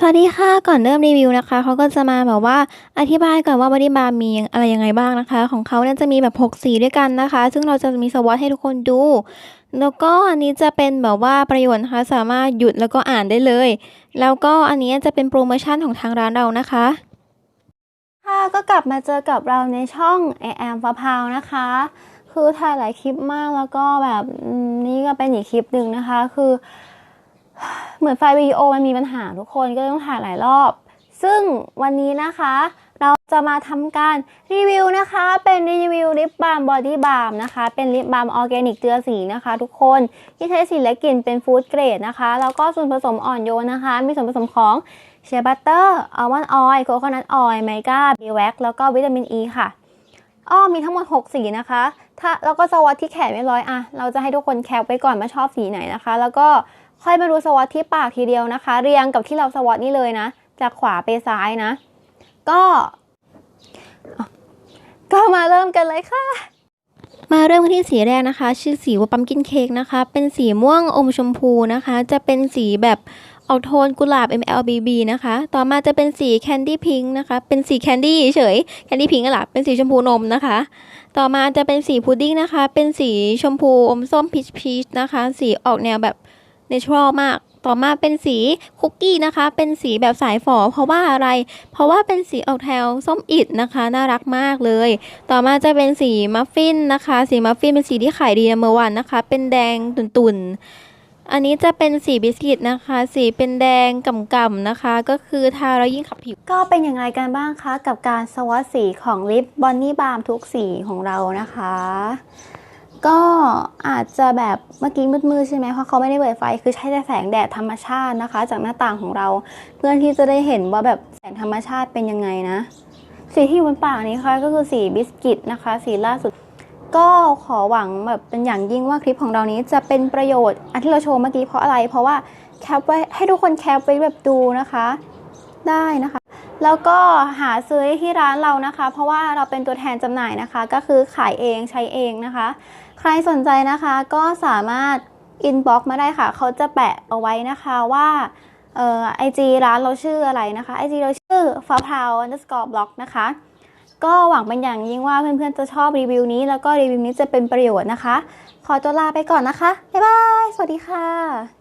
สวัสดีค่ะก่อนเริ่มรีวิวนะคะเขาก็จะมาแบบว่าอธิบายก่อนว่าบอดี้บาร์มีอะไรยังไงบ้างนะคะ ของเขาเนี่ยจะมีแบบ 6 สีด้วยกันนะคะ ซึ่งเราจะมีสวอตให้ทุกคนดู แล้วก็อันนี้จะเป็นแบบว่าประโยชน์นะคะสามารถหยุดแล้วก็อ่านได้เลย แล้วก็อันนี้จะเป็นโปรโมชั่นของทางร้านเรานะคะค่ะก็กลับมาเจอกับเราในช่อง a m ฟ้าพาวนะคะ คือถ่ายหลายคลิปมากแล้วก็แบบนี่ก็เป็นอีกคลิปหนึ่งนะคะ คือ เหมือนไฟล์วิดีโอมันมีปัญหาทุกคนก็เลยต้องถ่ายหลายรอบ ซึ่งวันนี้นะคะ เราจะมาทำการรีวิวนะคะ เป็นรีวิวลิปบาล์มบอดี้บาล์มนะคะ เป็นลิปบาล์มออร์แกนิกเจือสีนะคะ ทุกคนที่ใช้สีและกลิ่นเป็นฟู้ดเกรดนะคะ แล้วก็ส่วนผสมอ่อนโยนนะคะ มีส่วนผสมของเชบัตเตอร์อัลมอนด์ออยล์โคโคนัทออยล์ไมก้าบีแว็กแล้วก็วิตามินอ e ีค่ะอ้อมีทั้งหมด 6 สีนะคะ ถ้าแล้วก็สวอตที่แขนไม่ร้อยอะเราจะให้ทุกคนแคปไปก่อนว่าชอบสีไหนนะคะ แล้วก็ ค่อยมาดูสวอตที่ปากทีเดียวนะคะ เรียงกับที่เราสวอตนี่เลยนะ จากขวาไปซ้ายนะ ก็ ก็มาเริ่มกันเลยค่ะ มาเริ่มกันที่สีแรกนะคะ ชื่อสีว่าปั๊มกินเค้กนะคะ เป็นสีม่วงอมชมพูนะคะ จะเป็นสีแบบออกโทนกุหลาบ MLBB นะคะ ต่อมาจะเป็นสีแคนดี้พิงค์นะคะ เป็นสีแคนดี้เฉยแคนดี้พิงค์อะล่ะเป็นสีชมพูนมนะคะ ต่อมาจะเป็นสีพุดดิ้งนะคะ เป็นสีชมพูอมส้มพีชพีชนะคะ สีออกแนวแบบ เนเชอรัลมาก ต่อมาเป็นสีคุกกี้นะคะ เป็นสีแบบสายฝอ เพราะว่าอะไร เพราะว่าเป็นสีออกแถวส้มอิดนะคะ น่ารักมากเลย ต่อมาจะเป็นสีมัฟฟินนะคะ สีมัฟฟินเป็นสีที่ขายดีนัมเบอวันนะคะ เป็นแดงตุ่นๆอันนี้จะเป็นสีบิสกิตนะคะ สีเป็นแดงก่ำๆนะคะ ก็คือทาแล้วยิ่งขับผิว ก็เป็นอย่างไรกันบ้างคะ กับการสวอตสีของลิปบอนนี่บาร์มทุกสีของเรานะคะ ก็อาจจะแบบเมื่อกี้มืดๆใช่ไหมเพราะเขาไม่ได้เปิดไฟคือใช้แต่แสงแดดธรรมชาตินะคะ จากหน้าต่างของเรา เพื่อที่จะได้เห็นว่าแบบแสงธรรมชาติเป็นยังไงนะ สีที่อยู่บนปากนี้ค่ะก็คือสีบิสกิตนะคะ สีล่าสุด ก็ขอหวังแบบเป็นอย่างยิ่งว่าคลิปของเรานี้จะเป็นประโยชน์อันที่เราโชว์เมื่อกี้เพราะอะไร เพราะว่าแคปไว้ให้ทุกคนแคปไว้แบบดูนะคะ ได้นะคะ แล้วก็หาซื้อที่ร้านเรานะคะ เพราะว่าเราเป็นตัวแทนจำหน่ายนะคะ ก็คือขายเองใช้เองนะคะ ใครสนใจนะคะก็สามารถอินบ็อกมาได้ค่ะ เขาจะแปะเอาไว้นะคะว่าเอ่อไอจีร้านเราชื่ออะไรนะคะไอจีเราชื่อฟ้าพราว underscore blog นะคะ ก็หวังเป็นอย่างยิ่งว่าเพื่อนๆจะชอบรีวิวนี้ แล้วก็รีวิวนี้จะเป็นประโยชน์นะคะ ขอตัวลาไปก่อนนะคะ บ๊ายบาย สวัสดีค่ะ